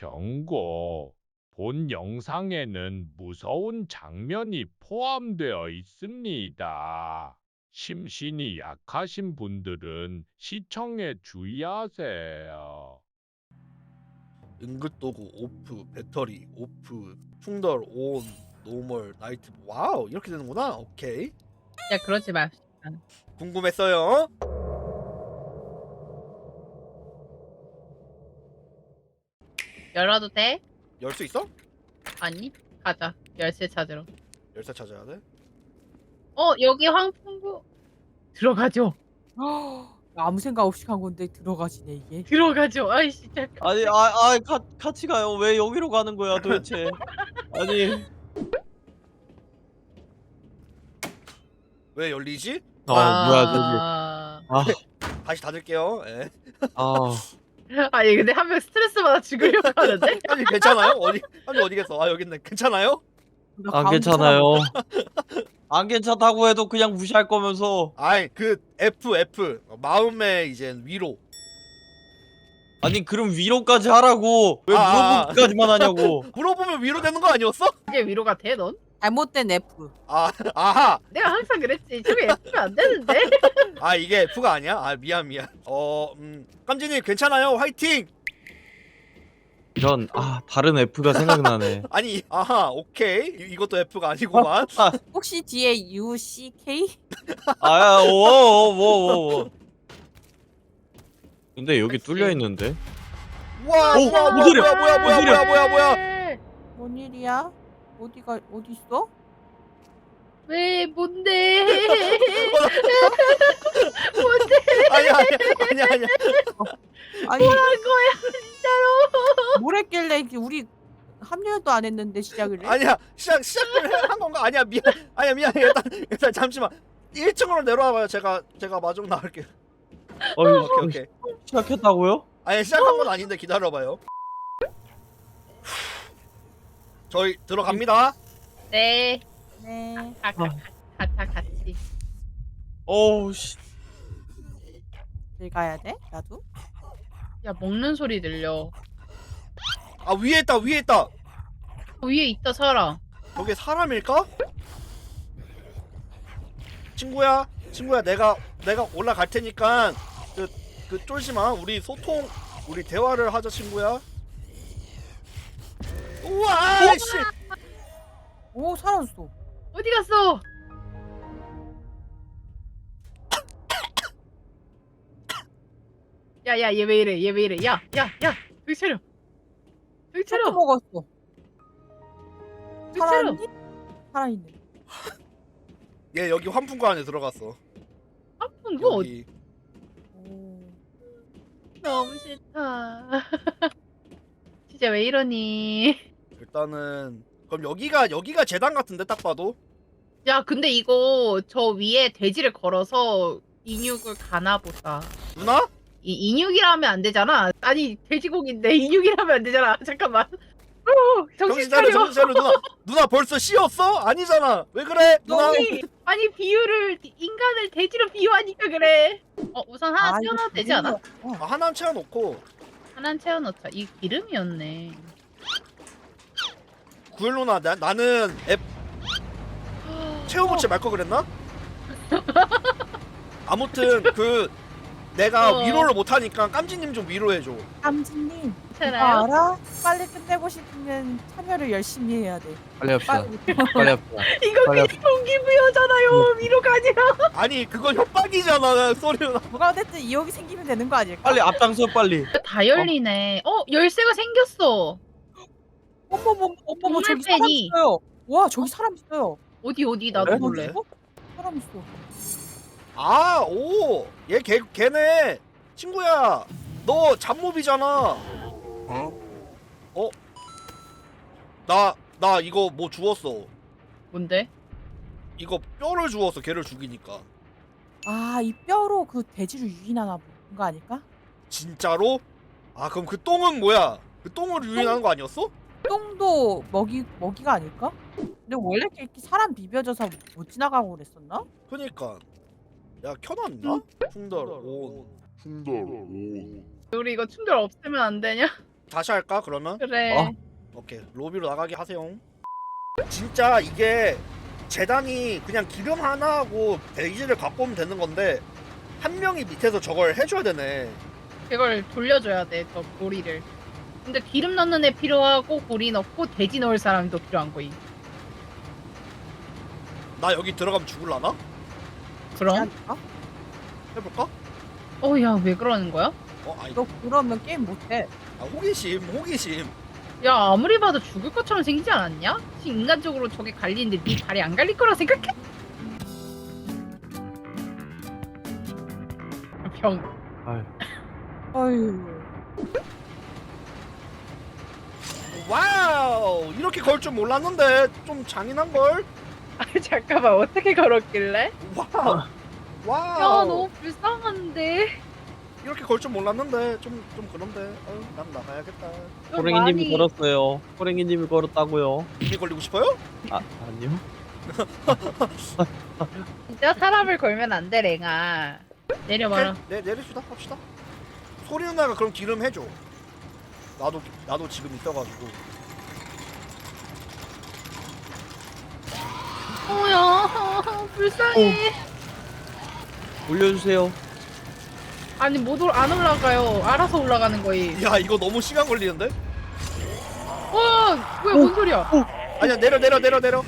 경고. 본 영상에는 무서운 장면이 포함되어 있습니다. 심신이 약하신 분들은 시청에 주의하세요. 응급도구 오프 배터리 오프 충돌 온 노멀 나이트 와우 이렇게 되는구나 오케이 야 그러지 마. 궁금했어요 열어도 돼? 열 수 있어? 아니 가자. 열쇠 찾으러. 열쇠 찾아야 돼 어 여기 황풍구 들어가죠. 아무 생각 없이 간 건데 들어가지네 이게. 들어가죠. 아이 진짜. 아니 아, 아 가, 같이 가요 왜 여기로 가는 거야 도대체 아니 왜 열리지? 아 와. 뭐야 저기 다시 닫을게요 예. 아 아니 근데 한 명 스트레스 받아 죽으려고 하는데? 아니 괜찮아요? 어디 아니 어디 겠어 아 여기 있네 괜찮아요? 나안 괜찮아요 안 괜찮다고 해도 그냥 무시할 거면서 아이 그 F F 마음의 이제 위로 아니 그럼 위로까지 하라고 왜 아, 아, 물어보기까지만 하냐고 물어보면 위로 되는 거 아니었어? 이게 위로가 돼 넌? 잘못된 F. 아 아하 내가 항상 그랬지. 저게 F면 안 되는데? 아 이게 F가 아니야? 아 미안 미안 어 음 깜진이 괜찮아요 화이팅 이런 아 다른 F가 생각나네 아니 아하 오케이 이- 이것도 F가 아니구만 혹시 뒤에 U C K? 아야 오오오오 근데 여기 뚫려 있는데 와 오, 뭐야 뭔 소리야? 뭐야 뭐야 뭐야 뭔 소리야? 뭐야 뭐야 뭐야 뭔 일이야? 어디가 어디 있어? 왜 뭔데? 아니야 아니야 아니야 아니야. 아니 할 거야 진짜로? 뭘 했길래? 이렇게 우리 합류도 안 했는데 시작을 해? 아니야 시작 시작을 한 건가? 아니야 미안. 아니야 미안해 일단 일단 잠시만. 1층으로 내려와봐요. 제가 제가 마중 나갈게요. 어이 오케이 오케이. 시작했다고요? 아니 시작한 건 아닌데 기다려봐요 저희 들어갑니다 네. 네. 가가 가자 같이. 어우 씨 들어가야 돼? 나도? 야 먹는 소리 들려. 아 위에 있다 위에 있다 위에 있다 사람. 저게 사람일까? 친구야 친구야 내가 내가 올라갈 테니까 그, 그 쫄지 마 우리 소통 우리 대화를 하자 친구야 우와 씨 오 사라졌어. 어디 갔어? 야야 얘 왜 이래 얘 왜 이래 야야야 여기 차려 여기 초코 차려 먹었어. 여기 차려 살아있니? 살아있네. 얘 여기 환풍구 안에 들어갔어 아픈 거 어디 여기 오. 너무 싫다 진짜 왜 이러니 일단은 그럼 여기가 여기가 재단 같은데 딱 봐도 야 근데 이거 저 위에 돼지를 걸어서 인육을 가나 보다 누나? 이 인육이라면 안 되잖아 아니 돼지고기인데 인육이라면 안 되잖아 잠깐만 어, 정신 차려 정신 차려 누나 누나 벌써 씌었어? 아니잖아 왜 그래 누나 아니, 아니 비유를 인간을 돼지로 비유하니까 그래. 어 우선 하나 아, 채워놔도 되지 않아? 아, 하나 채워놓고 하나 채워놓자. 이 기름이었네. 구일 누나 나, 나는 앱 채워놓지 말거 그랬나? 아무튼 그 내가 어. 위로를 못하니까 깜지님 좀 위로해줘 괜찮아요? 알아? 빨리 끝내고 싶으면 참여를 열심히 해야 돼. 빨리 합시다 빨리. 빨리 합시다 이거 빨리 괜히 동기부여잖아요. 위로가 아니라. 아니 그건 협박이잖아 소리나 뭐가 됐든 이욕이 생기면 되는 거 아닐까? 빨리 앞장서 빨리 다 열리네. 어 열쇠가 생겼어. 어머머 어머머 저기 사람 동물팬이. 있어요. 와 저기 사람 있어요. 어디 어디 나도 그래? 볼래. 어? 사람 있어. 아 오 얘 걔 걔네 친구야 너 잡몹이잖아 어? 어? 나 나 이거 뭐 주웠어 뭔데? 이거 뼈를 주웠어 걔를 죽이니까 아 이 뼈로 그 돼지를 유인하나 보는 거 아닐까? 진짜로? 아 그럼 그 똥은 뭐야? 그 똥을 유인하는 거 아니었어? 똥도 먹이 먹이가 아닐까? 근데 원래 이렇게 사람 비벼져서 못 지나가고 그랬었나? 그니까 야 켜놨나? 풍달 온 우리 이거 충돌 없애면 안 되냐? 다시 할까 그러면? 그래. 어. 오케이 로비로 나가게 하세요. 진짜 이게 재단이 그냥 기름 하나하고 대기를 갖고 오면 되는 건데 한 명이 밑에서 저걸 해줘야 되네. 그걸 돌려줘야 돼, 저 고리를. 근데 기름 넣는 애 필요하고 고리 넣고 돼지 넣을 사람이 더 필요한 거임. 나 여기 들어가면 죽을라나? 그럼? 어? 해볼까? 어, 야, 왜 그러는 거야? 어 아니 너 그러면 게임 못해. 아, 호기심 호기심. 야, 아무리 봐도 죽을 것처럼 생기지 않았냐? 지금 인간적으로 저게 갈리는데 네 발이 안 갈릴 거라 생각해? 병. 아유. 어휴. 와우 이렇게 걸 줄 몰랐는데 좀 잔인한 걸. 아, 잠깐만, 어떻게 걸었길래? 와우. 야, 와우. 너무 불쌍한데. 이렇게 걸 줄 몰랐는데 좀 좀 그런데. 어난 나가야겠다. 좀 호랭이님이 많이- 걸었어요. 호랭이님이 걸었다고요. 이미 걸리고 싶어요? 아 아니요. 진짜 사람을 걸면 안 돼, 랭아. 내려봐라. 네 내립시다 합시다. 소리 누나가 그럼 기름 해줘. 나도 나도 지금 있어가지고. 어야, 불쌍해. 올려주세요. 아니, 못, 올, 안 올라가요. 알아서 올라가는 거임. 야 이거 너무 시간 걸리는데? 와, 뭐야, 뭔 소리야? 아니야 내려 내려 내려 내려.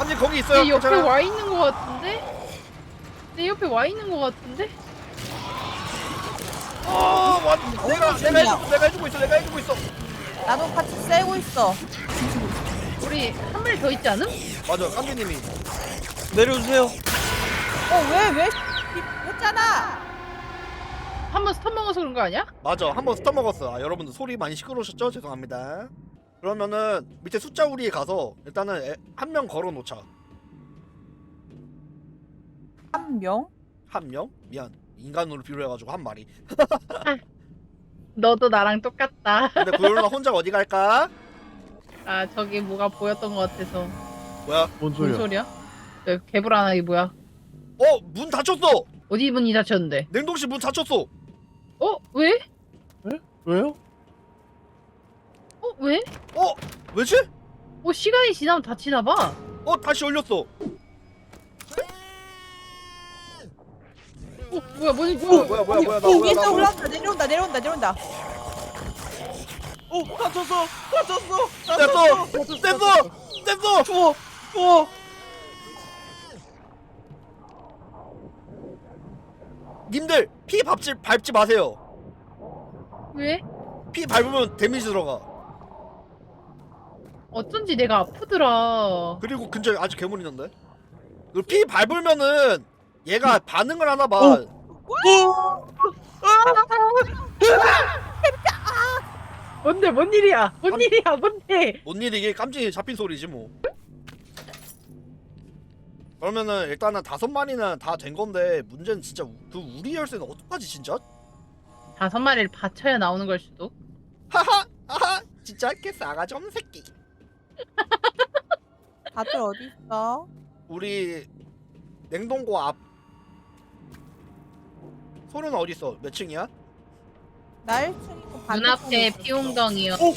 아니 거기 있어요. 내 옆에 괜찮아. 와 있는 거 같은데? 내 옆에 와 있는 거 같은데? 어, 와, 내가 내가. 해주고 내가 해주고 있어. 내가 해주고 있어. 나도 같이 쐬고 있어. 우리 한 마리 더 있지 않음? 맞아, 깐비님이. 내려주세요. 어, 왜, 왜? 했잖아. 한 번 스턴 먹어서 그런 거 아니야? 맞아, 한번 스톱 먹었어. 아, 여러분들 소리 많이 시끄러우셨죠? 죄송합니다. 그러면은 밑에 숫자 우리에 가서 일단은 한 명 걸어 놓자. 한 명? 한 명? 미안. 인간으로 비료해가지고 한 마리. 너도 나랑 똑같다. 근데 고요나 혼자 어디 갈까? 아 저기 뭐가 보였던 것 같아서. 뭐야? 뭔 뭔 소리야? 소리야? 저 개불안하게 뭐야? 어, 문 닫혔어. 어디 문이 닫혔는데? 냉동실 문 닫혔어. 어? 왜? 왜요? 어? 왜? 어, 왜지? 어 시간이 지나면 닫히나 봐. 어, 다시 열렸어. 뭐야 뭐지 어, 뭐야? 뭐야, 뭐야, 뭐야, 나 오, 뭐야, 나 위에서 뭐야? 올라온다. 내려온다, 내려온다, 내려온다. 오 다쳤어. 다쳤어. 됐어, 됐어, 됐어. 추워. 추워. 님들 피 밟지 밟지 마세요. 왜? 피 밟으면 데미지 들어가. 어쩐지 내가 아프더라. 그리고 근처에 아직 괴물 있는데. 그피 밟으면은 얘가 반응을 하나 봐. 뭔데 뭔 일이야? 뭔 일이야? 뭔데? 뭔 일이 이게 깜찍이 잡힌 소리지 뭐. 그러면은 일단은 다섯 마리는 다 된 건데 문제는 진짜 우- 그 우리 열쇠는 어떡하지 진짜? 다섯 마리를 받쳐야 나오는 걸 수도. 하하 하하 진짜 개 싸가지 없는 새끼. 다들 어디 있어? 우리 냉동고 앞. 소리는 어디 있어? 몇 층이야? 나 1층이고 반대쪽에 눈앞에 있어. 피웅덩이요. 어,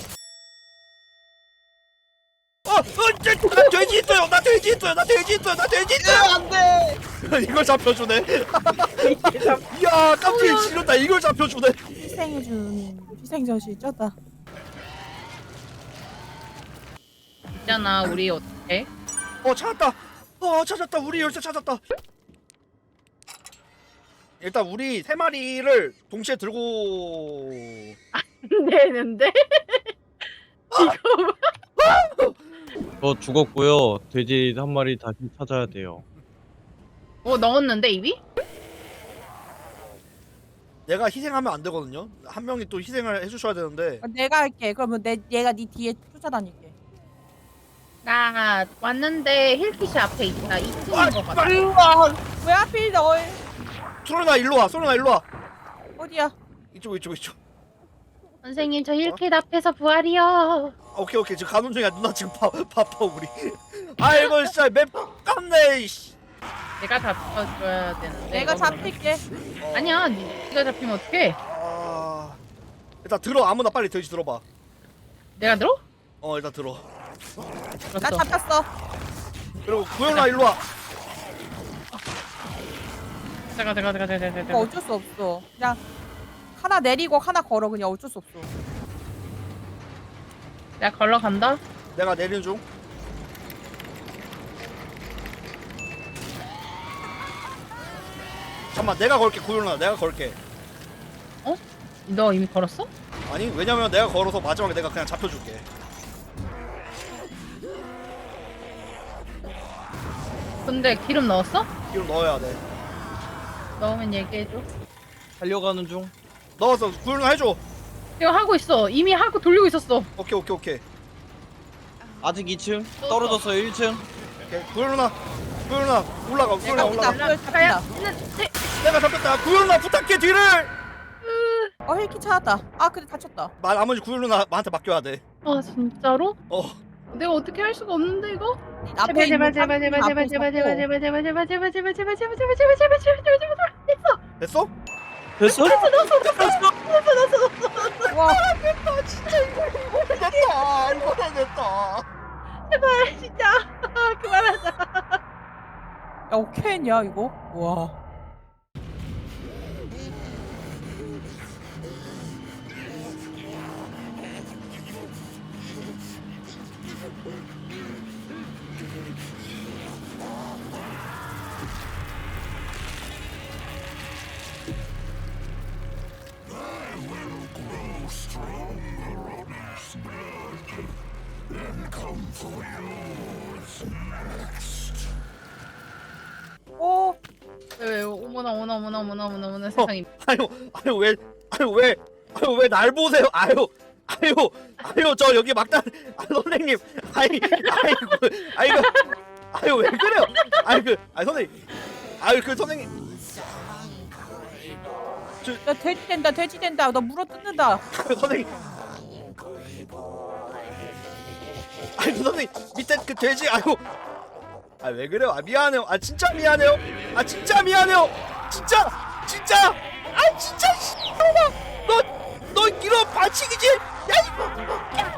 어, 저, 나 돼지 있어요. 나 돼지 있어요. 나 돼지 있어요. 나 돼지 있어요. 안돼. 이걸 잡혀주네. 이야, 깜찍이 지렸다. 이걸 잡혀주네. 희생해준 희생자시 쩌다. 있잖아 우리 어떻게? 어, 찾았다. 어, 찾았다. 우리 열쇠 찾았다. 일단 우리 세 마리를 동시에 들고 되는데? 이거 저 죽었고요. 돼지 한 마리 다시 찾아야 돼요. 뭐 넣었는데 입이? 내가 희생하면 안 되거든요. 한 명이 또 희생을 해주셔야 되는데 어, 내가 할게. 그러면 내 얘가 네 뒤에 쫓아다닐게. 나 왔는데 힐키시 앞에 있다. 2층인 아, 것 같아. 빨리 왜 하필 너 소련아 일로 와. 소련아 일로 와. 어디야? 이쪽 이쪽 이쪽. 선생님 저 힐킷 앞에서 부활이요. 아, 오케이 오케이 지금 가는 중이야. 누나 지금 바, 바빠 우리. 아 이거 진짜 맵 깜네. 씨. 내가 잡혀줘야 되는데. 내가 잡힐게. 어. 아니야, 네가 잡히면 어떡해? 일단 들어 아무나 빨리 돼지 들어봐 내가 들어? 어 일단 들어 나. 잡혔어. 그리고 구현아 일로 와 잠깐 잠깐 잠깐 잠깐 잠깐. 어쩔 수 없어. 그냥 하나 내리고 하나 걸어 그냥 어쩔 수 없어. 내가 걸러 간다. 내가 내리는 중 잠깐만 내가 걸게 구현아 내가 걸게 너 이미 걸었어? 아니 왜냐면 내가 걸어서 마지막에 내가 그냥 잡혀줄게 근데 기름 넣었어? 기름 넣어야 돼 넣으면 얘기해줘. 달려가는 중. 넣었어 구현아 해줘 이거 하고 있어. 이미 하고 돌리고 있었어. 오케이 오케이 오케이 아직 2층. 떨어졌어요 1층. 오케이 구현아 구현아 올라가 구현아 올라가 그걸 가야. 잡힌다. 내가 잡혔다 구현아 부탁해 뒤를 어 헬기 찾았다. 아 근데 다쳤다. 마, 나머지 구현아 나한테 맡겨야 돼 아 진짜로? 어. 내가 어떻게 할 수가 없는데 이거? 제발 있는 제발 제발 삼촌 제발 앞에 제발 제발 있었고. 제발 제발 제발 제발 제발 제발 제발 제발 제발 제발 제발 제발 제발 됐어? 됐어? 와 됐다 이번엔 됐다 제발 진짜 아, 그만하자. 야 오케이냐 이거? 와. 왜, 왜, 어머나 어머나 어머나 어머나 어머나 어머나 세상에. 아유 아유 왜 아유 왜 아유 왜 날 보세요? 아유 아유 아유 저 여기 막단 아 선생님. 아이 아이 그, 아이 그 아유 왜 그래요? 아이 그 아이 선생님. 아유 그 선생님. 야 돼지 된다 돼지 된다. 너 물어 뜯는다. 그 선생님. 아이 그 선생님 밑에 그 돼지 아유. 아 왜 그래요? 아 미안해요. 아 진짜 미안해요 아 진짜 미안해요. 진짜 진짜 아 진짜 씨. 너너 이런 바치기지? 야 이거.